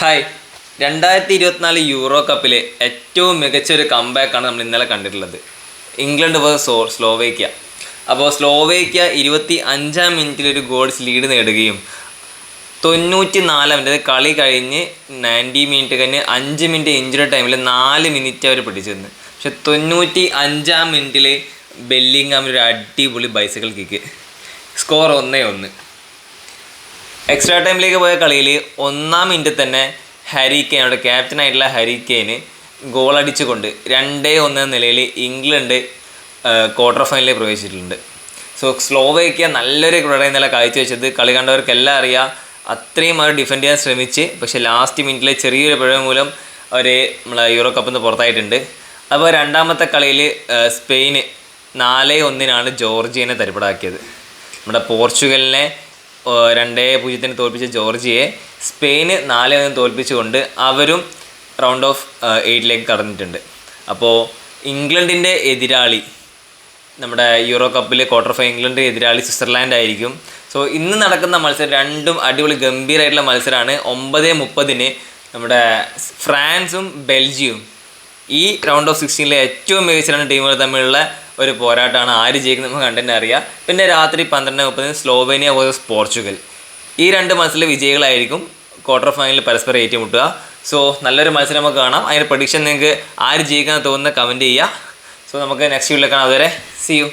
Hi രണ്ടായിരത്തി ഇരുപത്തിനാല് euro കപ്പിലെ ഏറ്റവും മികച്ച ഒരു കമ്പാക്കാണ് നമ്മൾ ഇന്നലെ കണ്ടിട്ടുള്ളത്. ഇംഗ്ലണ്ട് വേഴ്സ് സ്ലോവേക്യ അപ്പോൾ സ്ലോവേക്യ ഇരുപത്തി അഞ്ചാം മിനിറ്റിൽ ഒരു ഗോൾസ് ലീഡ് നേടുകയും തൊണ്ണൂറ്റി നാലാം മിനിറ്റ് കളി കഴിഞ്ഞ് നയന്റി മിനിറ്റ് കഴിഞ്ഞ് അഞ്ച് മിനിറ്റ് ഇഞ്ചുറി ടൈമിൽ നാല് മിനിറ്റ് അവർ പിടിച്ചിരുന്നു. പക്ഷെ തൊണ്ണൂറ്റി അഞ്ചാം മിനിറ്റിൽ ബെല്ലിങ്ങാമിൽ ഒരു അടിപൊളി ബൈസിക്കിൾ കിക്ക് സ്കോർ ഒന്നേ ഒന്ന്. എക്സ്ട്രാ ടൈമിലേക്ക് പോയ കളിയിൽ ഒന്നാം മിനിറ്റ് തന്നെ ഹാരി കെയ്ൻ അവിടെ ക്യാപ്റ്റനായിട്ടുള്ള ഹരി കെയ്ന് ഗോൾ അടിച്ചുകൊണ്ട് രണ്ടേ ഒന്ന് നിലയിൽ ഇംഗ്ലണ്ട് ക്വാർട്ടർ ഫൈനലിൽ പ്രവേശിച്ചിട്ടുണ്ട്. സോ സ്ലോവേക്യ നല്ലൊരു പ്രകടനം ഇന്നലെ കാഴ്ചവെച്ചത് കളി കണ്ടവർക്കെല്ലാം അറിയാം. അത്രയും അവർ ഡിഫെൻഡ് ചെയ്യാൻ ശ്രമിച്ച് പക്ഷേ ലാസ്റ്റ് മിനിറ്റിലെ ചെറിയൊരു പിഴ മൂലം അവർ നമ്മളെ യൂറോ കപ്പിൽ നിന്ന് പുറത്തായിട്ടുണ്ട്. അപ്പോൾ രണ്ടാമത്തെ കളിയിൽ സ്പെയിന് നാല് ഒന്നിനാണ് ജോർജിയനെ തരിപ്പടാക്കിയത്. നമ്മുടെ പോർച്ചുഗലിനെ രണ്ടേ പൂജ്യത്തിന് തോൽപ്പിച്ച ജോർജിയെ സ്പെയിന് നാല് ഒന്ന് തോൽപ്പിച്ചുകൊണ്ട് അവരും റൗണ്ട് ഓഫ് എയ്റ്റിലേക്ക് കടന്നിട്ടുണ്ട്. അപ്പോൾ ഇംഗ്ലണ്ടിന്റെ എതിരാളി നമ്മുടെ യൂറോ കപ്പിലെ ക്വാർട്ടർ ഫൈനൽ ഇംഗ്ലണ്ട് എതിരാളി സ്വിറ്റ്സർലാൻഡ് ആയിരിക്കും. സോ ഇന്ന് നടക്കുന്ന മത്സരം രണ്ടും അടിപൊളി ഗംഭീരമായിട്ടുള്ള മത്സരമാണ്. ഒമ്പത് മുപ്പതിന് നമ്മുടെ ഫ്രാൻസും ബെൽജിയവും ഈ റൗണ്ട് ഓഫ് സിക്സ്റ്റീനിലെ ഏറ്റവും മികച്ച രണ്ട് ടീമുകൾ തമ്മിലുള്ള ഒരു പോരാട്ടമാണ് ആര് ജയിക്കുന്ന നമുക്ക് കണ്ടെന്നെ അറിയാം. പിന്നെ രാത്രി പന്ത്രണ്ട് മുപ്പതിന് സ്ലോവേനിയ വേഴ്സസ് പോർച്ചുഗൽ. ഈ രണ്ട് മത്സരത്തിലെ വിജയികളായിരിക്കും ക്വാർട്ടർ ഫൈനലിൽ പരസ്പരം ഏറ്റുമുട്ടുക. സോ നല്ലൊരു മത്സരം നമുക്ക് കാണാം. അതിന്റെ പ്രഡിക്ഷൻ നിങ്ങൾക്ക് ആര് ജയിക്കാൻ തോന്നുന്ന കമന്റ് ചെയ്യുക. സോ നമുക്ക് നെക്സ്റ്റ് വീഡിയോ കാണാം. അതുവരെ സി യു